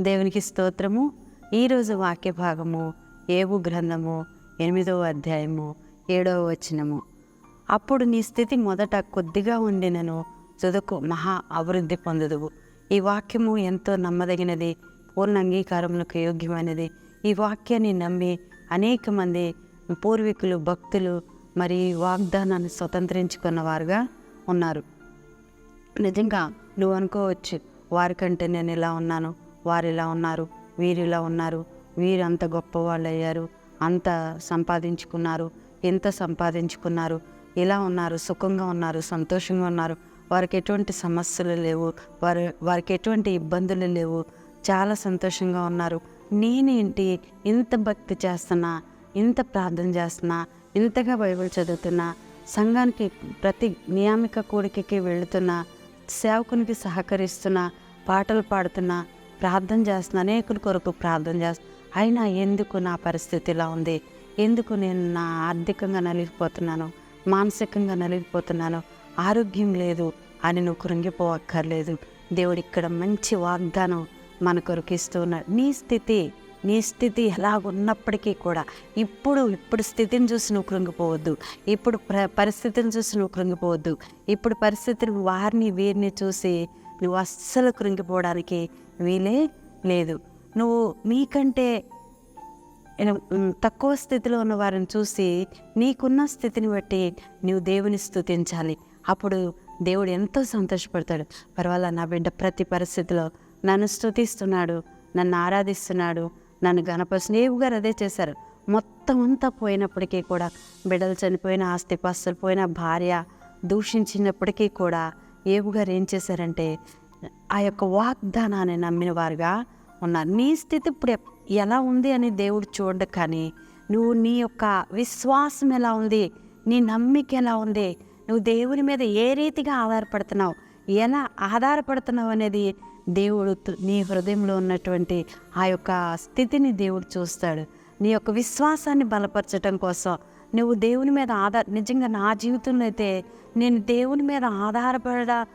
దేవునికి స్తోత్రము. ఈరోజు వాక్య భాగము ఏవు గ్రంథము ఎనిమిదవ అధ్యాయము ఏడవ వచనము. అప్పుడు నీ స్థితి మొదట కొద్దిగా ఉండినను తుదకు మహా అభివృద్ధి పొందదువు. ఈ వాక్యము ఎంతో నమ్మదగినది పూర్ణ అంగీకారములకు యోగ్యమైనది. ఈ వాక్యాన్ని నమ్మి అనేక మంది పూర్వీకులు భక్తులు మరి వాగ్దానాన్ని స్వతంత్రించుకున్న వారుగా ఉన్నారు. నిజంగా నువ్వు అనుకోవచ్చు వారికంటే నేను ఇలా ఉన్నాను. వారు ఇలా ఉన్నారు వీరు ఇలా ఉన్నారు వీరు అంత గొప్ప వాళ్ళు అయ్యారు అంత సంపాదించుకున్నారు ఎంత సంపాదించుకున్నారు ఇలా ఉన్నారు సుఖంగా ఉన్నారు సంతోషంగా ఉన్నారు. వారికి ఎటువంటి సమస్యలు లేవు వారు వారికి ఎటువంటి ఇబ్బందులు లేవు. చాలా సంతోషంగా ఉన్నారు. నేనేంటి ఇంత భక్తి చేస్తున్నా ఇంత ప్రార్థన చేస్తున్నా ఇంతగా బైబిల్ చదువుతున్నా సంఘానికి ప్రతి నియామిక కోరికకి వెళుతున్నా సేవకునికి సహకరిస్తున్నా పాటలు పాడుతున్నా ప్రార్థన చేస్తున్నా అనేకుల కొరకు ప్రార్థన చేస్తాను అయినా ఎందుకు నా పరిస్థితి ఇలా ఉంది? ఎందుకు నేను నా ఆర్థికంగా నలిగిపోతున్నాను? మానసికంగా నలిగిపోతున్నాను? ఆరోగ్యం లేదు అని నువ్వు కృంగిపోవక్కర్లేదు. దేవుడు ఇక్కడ మంచి వాగ్దానం మన కొరకు ఇస్తూ ఉన్నాడు. నీ స్థితి నీ స్థితి ఎలాగున్నప్పటికీ కూడా ఇప్పుడు ఇప్పుడు స్థితిని చూసి నువ్వు కృంగిపోవద్దు. ఇప్పుడు ప్ర పరిస్థితిని చూసి నువ్వు కృంగిపోవద్దు. ఇప్పుడు పరిస్థితిని వారిని వీరిని చూసి నువ్వు అస్సలు కృంగిపోవడానికి వీలే లేదు. నువ్వు మీకంటే తక్కువ స్థితిలో ఉన్న వారిని చూసి నీకున్న స్థితిని బట్టి నువ్వు దేవుని స్థుతించాలి అప్పుడు దేవుడు ఎంతో సంతోషపడతాడు. పర్వాలా నా బిడ్డ ప్రతి పరిస్థితిలో నన్ను స్థుతిస్తున్నాడు నన్ను ఆరాధిస్తున్నాడు నన్ను గణపరుచిన ఏవు గారు అదే చేశారు. మొత్తం అంతా పోయినప్పటికీ కూడా బిడ్డలు చనిపోయిన ఆస్తిపాస్తులు పోయిన భార్య దూషించినప్పటికీ కూడా ఏవు గారు ఏం చేశారంటే ఆ యొక్క వాగ్దానాన్ని నమ్మిన వారుగా ఉన్నారు. నీ స్థితి ఇప్పుడు ఎలా ఉంది అని దేవుడు చూడడు కానీ నువ్వు నీ యొక్క విశ్వాసం ఎలా ఉంది? నీ నమ్మిక ఎలా ఉంది? నువ్వు దేవుని మీద ఏ రీతిగా ఆధారపడుతున్నావు? ఎలా ఆధారపడుతున్నావు అనేది దేవుడు నీ హృదయంలో ఉన్నటువంటి ఆ యొక్క స్థితిని దేవుడు చూస్తాడు. నీ యొక్క విశ్వాసాన్ని బలపరచడం కోసం నువ్వు దేవుని మీద ఆధార నిజంగా నా జీవితంలో అయితే నేను దేవుని మీద ఆధారపడ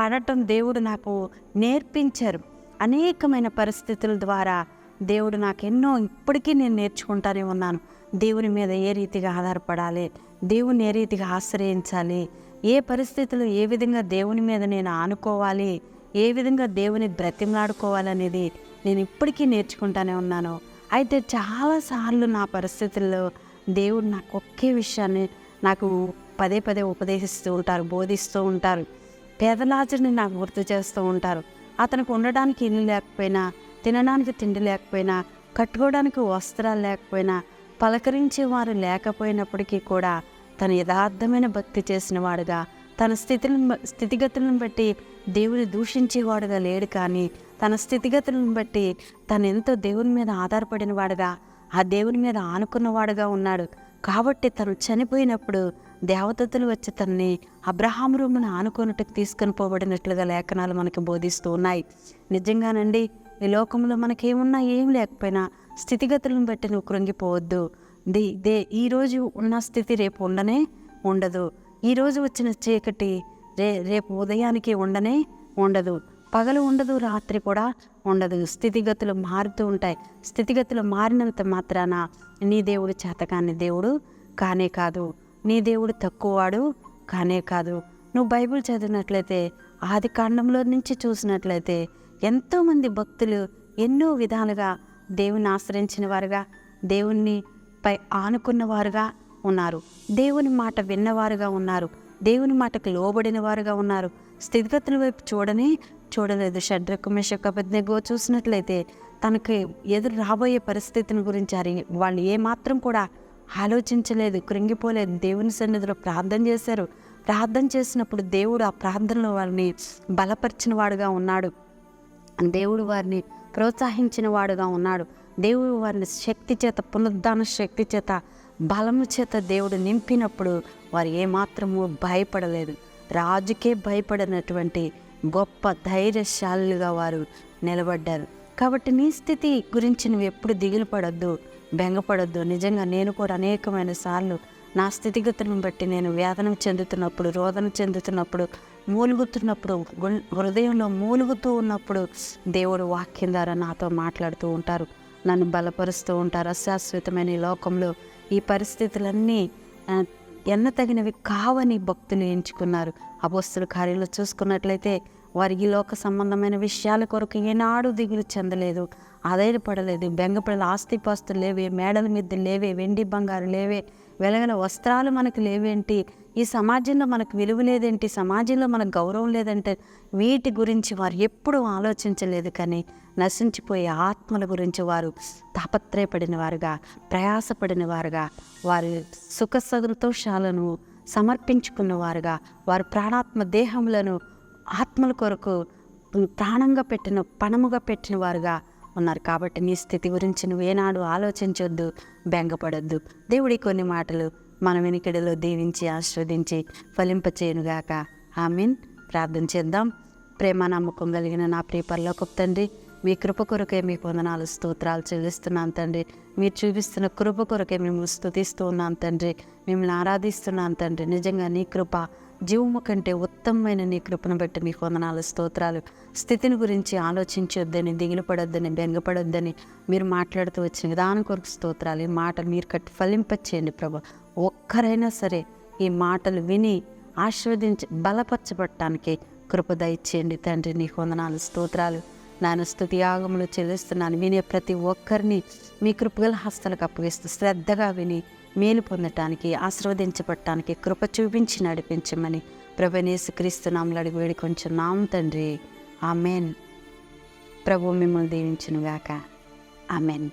పడటం దేవుడు నాకు నేర్పించారు. అనేకమైన పరిస్థితుల ద్వారా దేవుడు నాకు ఎన్నో ఇప్పటికీ నేను నేర్చుకుంటానే ఉన్నాను. దేవుని మీద ఏ రీతిగా ఆధారపడాలి? దేవుని ఏ రీతిగా ఆశ్రయించాలి? ఏ పరిస్థితులు ఏ విధంగా దేవుని మీద నేను ఆనుకోవాలి? ఏ విధంగా దేవుని బ్రతిమలాడుకోవాలనేది నేను ఇప్పటికీ నేర్చుకుంటానే ఉన్నాను. అయితే చాలాసార్లు నా పరిస్థితుల్లో దేవుడు నాకు ఒకే విషయాన్ని నాకు పదే పదే ఉపదేశిస్తూ ఉంటారు బోధిస్తూ ఉంటారు. పేదలాజుని నాకు గుర్తు చేస్తూ ఉంటారు. అతనికి ఉండడానికి ఇల్లు లేకపోయినా తినడానికి తిండి లేకపోయినా కట్టుకోవడానికి వస్త్రాలు లేకపోయినా పలకరించే వారు లేకపోయినప్పటికీ కూడా తను యథార్థమైన భక్తి చేసిన వాడుగా తన స్థితిని స్థితిగతులను బట్టి దేవుని దూషించేవాడుగా లేడు కానీ తన స్థితిగతులను బట్టి తను ఎంతో దేవుని మీద ఆధారపడిన వాడుగా ఆ దేవుని మీద ఆనుకున్నవాడుగా ఉన్నాడు. కాబట్టి తను చనిపోయినప్పుడు దేవదత్తులు వచ్చి తనని అబ్రహాం రూమును ఆనుకోనుటకు తీసుకొని పోబడినట్లుగా లేఖనాలు మనకు బోధిస్తూ ఉన్నాయి. నిజంగానండి ఈ లోకంలో మనకేమున్నా ఏం లేకపోయినా స్థితిగతులను బట్టి నువ్వు కృంగిపోవద్దు. దే దే ఈరోజు ఉన్న స్థితి రేపు ఉండనే ఉండదు. ఈరోజు వచ్చిన చీకటి రే రేపు ఉదయానికి ఉండనే ఉండదు. పగలు ఉండదు రాత్రి కూడా ఉండదు. స్థితిగతులు మారుతూ ఉంటాయి. స్థితిగతులు మారినంత మాత్రాన నీ దేవుడు చేతకాని దేవుడు కానే కాదు. నీ దేవుడు తక్కువవాడు కానే కాదు. నువ్వు బైబిల్ చదివినట్లయితే ఆది కాండంలో నుంచి చూసినట్లయితే ఎంతోమంది భక్తులు ఎన్నో విధాలుగా దేవుని ఆశ్రయించిన వారుగా దేవుణ్ణి పై ఆనుకున్న వారుగా ఉన్నారు. దేవుని మాట విన్నవారుగా ఉన్నారు. దేవుని మాటకు లోబడిన వారుగా ఉన్నారు. స్థితిగతుల వైపు చూడని చూడలేదు. షడ్రకు మెషక్ చూసినట్లయితే తనకి ఎదురు రాబోయే పరిస్థితిని గురించి అరి వాళ్ళు ఏమాత్రం కూడా ఆలోచించలేదు కృంగిపోలేదు. దేవుని సన్నిధిలో ప్రార్థన చేశారు. ప్రార్థన చేసినప్పుడు దేవుడు ఆ ప్రార్థనలో వారిని బలపరిచిన వాడుగా ఉన్నాడు. దేవుడు వారిని ప్రోత్సహించిన వాడుగా ఉన్నాడు. దేవుడు వారిని శక్తి చేత పునరుద్ధాన శక్తి చేత బలము చేత దేవుడు నింపినప్పుడు వారు ఏమాత్రము భయపడలేదు. రాజుకే భయపడినటువంటి గొప్ప ధైర్యశాలుగా వారు నిలబడ్డారు. కాబట్టి నీ స్థితి గురించి నువ్వు ఎప్పుడు దిగులు పడద్దు బెంగపడొద్దు. నిజంగా నేను కూడా అనేకమైన సార్లు నా స్థితిగతులను బట్టి నేను వేదన చెందుతున్నప్పుడు రోదన చెందుతున్నప్పుడు మూలుగుతున్నప్పుడు హృదయంలో మూలుగుతూ ఉన్నప్పుడు దేవుడు వాక్యం ద్వారా నాతో మాట్లాడుతూ ఉంటారు. నన్ను బలపరుస్తూ ఉంటారు. అశాశ్వతమైన ఈ లోకంలో ఈ పరిస్థితులన్నీ ఎన్న ఎన్నతగినవి కావని భక్తులు ఎంచుకున్నారు. అపోస్తుల కార్యంలో చూసుకున్నట్లయితే వారికి ఈ లోక సంబంధమైన విషయాల కొరకు ఏనాడు దిగులు చెందలేదు. ఆధారపడలేదు బెంగపడలేదు. ఆస్తిపాస్తులు లేవే మేడల మీద లేవే వెండి బంగారు లేవే వెలగల వస్త్రాలు మనకు లేవేంటి? ఈ సమాజంలో మనకు విలువ లేదేంటి? సమాజంలో మనకు గౌరవం లేదంటే వీటి గురించి వారు ఎప్పుడూ ఆలోచించలేదు కానీ నశించిపోయే ఆత్మల గురించి వారు తాపత్రయపడిన వారుగా ప్రయాసపడిన వారుగా వారి సుఖ సంతోషాలను సమర్పించుకున్న వారుగా ప్రాణాత్మ దేహములను ఆత్మల కొరకు ప్రాణంగా పెట్టిన పణముగా పెట్టిన వారుగా ఉన్నారు కాబట్టి నీ స్థితి గురించి నువ్వేనాడు ఆలోచించొద్దు బెంగపడొద్దు. దేవుడి కొన్ని మాటలు మన వెనుకడిలో దీవించి ఆస్వాదించి ఫలింపచేయునుగాక మీన్ ప్రార్థన చేద్దాం. ప్రేమ నమ్మకం కలిగిన నా ప్రియ తండ్రి మీ కృప కొరకే మీ పొందనాలు స్తోత్రాలు చెల్లిస్తున్నాను తండ్రి. మీరు చూపిస్తున్న కృప కొరకే మేము స్థుతిస్తూ ఉన్నాం తండ్రి. మిమ్మల్ని ఆరాధిస్తున్నాను తండ్రి. నిజంగా నీ కృప జీవము కంటే ఉత్తమమైన నీ కృపను బట్టి మీకు వందనాలు స్తోత్రాలు. స్థితిని గురించి ఆలోచించొద్దని దిగులు పడొద్దని బెంగపడొద్దని మీరు మాట్లాడుతూ వచ్చిన విధానం కొరకు స్తోత్రాలు. ఈ మాటలు మీరు కట్టి ఫలింపచేయండి ప్రభు. ఒక్కరైనా సరే ఈ మాటలు విని ఆశీర్వదించి బలపరచబడటానికి కృప దయచేయండి తండ్రి. నీకు వందనాలు స్తోత్రాలు నాన్న స్థుతి యాగములు చెల్లిస్తున్నాను. వినే ప్రతి ఒక్కరిని మీ కృపగల హస్తలకు అప్పగిస్తూ శ్రద్ధగా విని మేలు పొందటానికి ఆశీర్వదించబడటానికి కృప చూపించి నడిపించమని ప్రభనేసు క్రీస్తు నామలు అడిగి వేడి కొంచెం నామ తండ్రి. ఆమెన్. ప్రభు మిమ్మల్ని దీవించునుగాక. ఆమెన్.